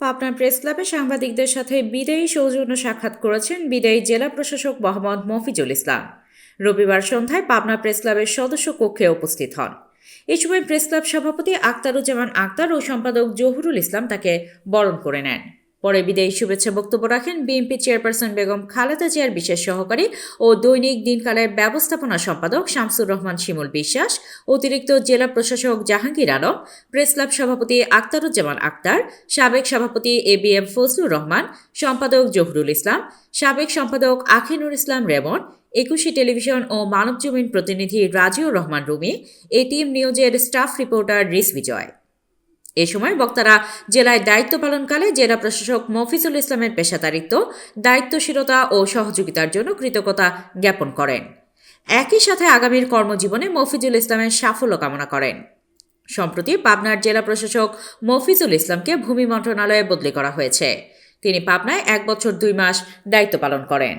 Pabna press ক্লাবে সাংবাদিকদের সাথে বিদায়ী সৌজন্য সাক্ষাৎ করেছেন বিদায়ী জেলা প্রশাসক মোহাম্মদ মফিজুল ইসলাম। রবিবার সন্ধ্যায় পাবনা প্রেস ক্লাবের সদস্য কক্ষে উপস্থিত হন। এ সময় প্রেস ক্লাব সভাপতি আক্তারুজ্জামান আক্তার ও সম্পাদক জহুরুল ইসলাম তাকে বরণ করে নেন। পরে বিদায়ী শুভেচ্ছা বক্তব্য রাখেন বিএনপি চেয়ারপারসন বেগম খালেদা জিয়ার বিশেষ সহকারী ও দৈনিক দিনকালের ব্যবস্থাপনা সম্পাদক শামসুর রহমান শিমুল বিশ্বাস, অতিরিক্ত জেলা প্রশাসক জাহাঙ্গীর আলম, প্রেস ক্লাব সভাপতি আক্তারুজ্জামান আক্তার, সাবেক সভাপতি A B M Fazlur Rahman, সম্পাদক জহুরুল ইসলাম, সাবেক সম্পাদক আখিনুর ইসলাম রেমন, একুশে টেলিভিশন ও মানবজমিন প্রতিনিধি রাজিউর রহমান রুমি এটিএম নিউজের স্টাফ রিপোর্টার রিস বিজয়। এ সময় বক্তারা জেলায় দায়িত্ব পালনকালে জেলা প্রশাসক মফিজুল ইসলামের পেশাদারিত্ব, দায়িত্বশীলতা ও সহযোগিতার জন্য কৃতজ্ঞতা জ্ঞাপন করেন। একই সাথে আগামীর কর্মজীবনে মফিজুল ইসলামের সাফল্য কামনা করেন। সম্প্রতি পাবনার জেলা প্রশাসক মফিজুল ইসলামকে ভূমি মন্ত্রণালয়ে বদলি করা হয়েছে। তিনি পাবনায় এক বছর দুই মাস দায়িত্ব পালন করেন।